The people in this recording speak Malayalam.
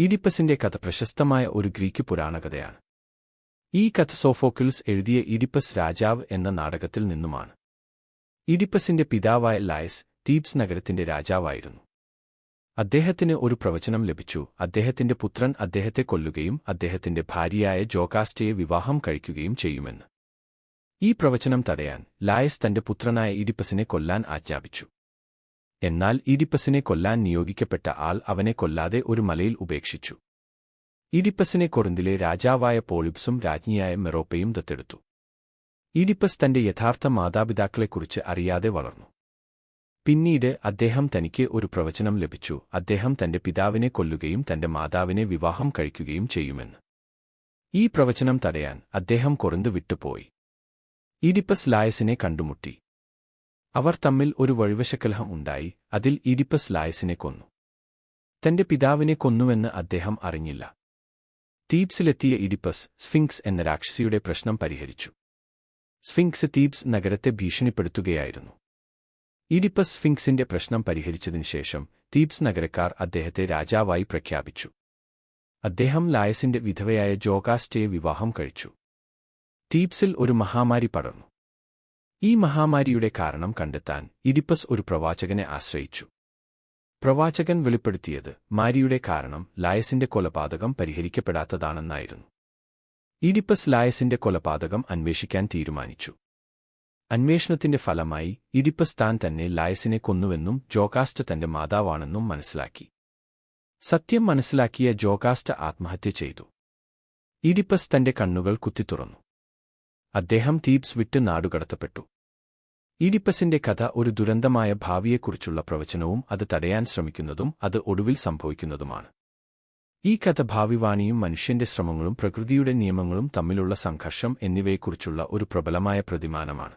ഈഡിപ്പസിന്റെ കഥ പ്രശസ്തമായ ഒരു ഗ്രീക്ക് പുരാണകഥയാണ്. ഈ കഥ സോഫോക്കിൾസ് എഴുതിയ ഇഡിപ്പസ് രാജാവ് എന്ന നാടകത്തിൽ നിന്നുമാണ്. ഇഡിപ്പസിന്റെ പിതാവായ ലയസ് തീബ്സ് നഗരത്തിന്റെ രാജാവായിരുന്നു. അദ്ദേഹത്തിന് ഒരു പ്രവചനം ലഭിച്ചു. അദ്ദേഹത്തിന്റെ പുത്രൻ അദ്ദേഹത്തെ കൊല്ലുകയും അദ്ദേഹത്തിന്റെ ഭാര്യയായ ജോകാസ്റ്റയെ വിവാഹം കഴിക്കുകയും ചെയ്യുമെന്ന്. ഈ പ്രവചനം തടയാൻ ലായസ് തന്റെ പുത്രനായ ഇഡിപ്പസിനെ കൊല്ലാൻ ആജ്ഞാപിച്ചു. എന്നാൽ ഇഡിപ്പസിനെ കൊല്ലാൻ നിയോഗിക്കപ്പെട്ട ആൾ അവനെ കൊല്ലാതെ ഒരു മലയിൽ ഉപേക്ഷിച്ചു. ഈഡിപ്പസിനെ കൊറിന്തിലെ രാജാവായ പോളിപ്സും രാജ്ഞിയായ മെറോപ്പയും ദത്തെടുത്തു. ഇഡിപ്പസ് തന്റെ യഥാർത്ഥ മാതാപിതാക്കളെക്കുറിച്ച് അറിയാതെ വളർന്നു. പിന്നീട് അദ്ദേഹം തനിക്ക് ഒരു പ്രവചനം ലഭിച്ചു. അദ്ദേഹം തന്റെ പിതാവിനെ കൊല്ലുകയും തന്റെ മാതാവിനെ വിവാഹം കഴിക്കുകയും ചെയ്യുമെന്ന്. ഈ പ്രവചനം തടയാൻ അദ്ദേഹം കൊറിന്ത് വിട്ടുപോയി. ഇഡിപ്പസ് ലായസിനെ കണ്ടുമുട്ടി. അവർ തമ്മിൽ ഒരു വഴിവശക്കലഹം ഉണ്ടായി അതിൽ ഇഡിപ്പസ് ലായസിനെ കൊന്നു. തന്റെ പിതാവിനെ കൊന്നുവെന്ന് അദ്ദേഹം അറിഞ്ഞില്ല. തീബ്സിലെത്തിയ ഇഡിപ്പസ് സ്ഫിങ്സ് എന്ന രാക്ഷസിയുടെ പ്രശ്നം പരിഹരിച്ചു. സ്ഫിങ്സ് തീബ്സ് നഗരത്തെ ഭീഷണിപ്പെടുത്തുകയായിരുന്നു. ഇഡിപ്പസ് സ്ഫിങ്സിന്റെ പ്രശ്നം പരിഹരിച്ചതിനു ശേഷം തീബ്സ് നഗരക്കാർ അദ്ദേഹത്തെ രാജാവായി പ്രഖ്യാപിച്ചു. അദ്ദേഹം ലായസിന്റെ വിധവയായ ജോകാസ്റ്റയെ വിവാഹം കഴിച്ചു. തീബ്സിൽ ഒരു മഹാമാരി പടർന്നു. ഈ മഹാമാരിയുടെ കാരണം കണ്ടെത്താൻ ഇഡിപ്പസ് ഒരു പ്രവാചകനെ ആശ്രയിച്ചു. പ്രവാചകൻ വെളിപ്പെടുത്തിയത് മാരിയുടെ കാരണം ലായസിന്റെ കൊലപാതകം പരിഹരിക്കപ്പെടാത്തതാണെന്നായിരുന്നു. ഇഡിപ്പസ് ലായസിന്റെ കൊലപാതകം അന്വേഷിക്കാൻ തീരുമാനിച്ചു. അന്വേഷണത്തിന്റെ ഫലമായി ഇഡിപ്പസ് താൻ തന്നെ ലായസിനെ കൊന്നുവെന്നും ജോകാസ്റ്റ് തന്റെ മാതാവാണെന്നും മനസ്സിലാക്കി. സത്യം മനസ്സിലാക്കിയ ജോകാസ്റ്റ് ആത്മഹത്യ ചെയ്തു. ഇഡിപ്പസ് തന്റെ കണ്ണുകൾ കുത്തിത്തുറന്നു. അദ്ദേഹം തീബ്സ് വിട്ട് നാടുകടത്തപ്പെട്ടു. ഈഡിപ്പസിന്റെ കഥ ഒരു ദുരന്തമായ ഭാവിയെക്കുറിച്ചുള്ള പ്രവചനവും അത് തടയാൻ ശ്രമിക്കുന്നതും അത് ഒടുവിൽ സംഭവിക്കുന്നതുമാണ്. ഈ കഥ ഭാവിവാണിയും മനുഷ്യന്റെ ശ്രമങ്ങളും പ്രകൃതിയുടെ നിയമങ്ങളും തമ്മിലുള്ള സംഘർഷം എന്നിവയെക്കുറിച്ചുള്ള ഒരു പ്രബലമായ പ്രതിമാനമാണ്.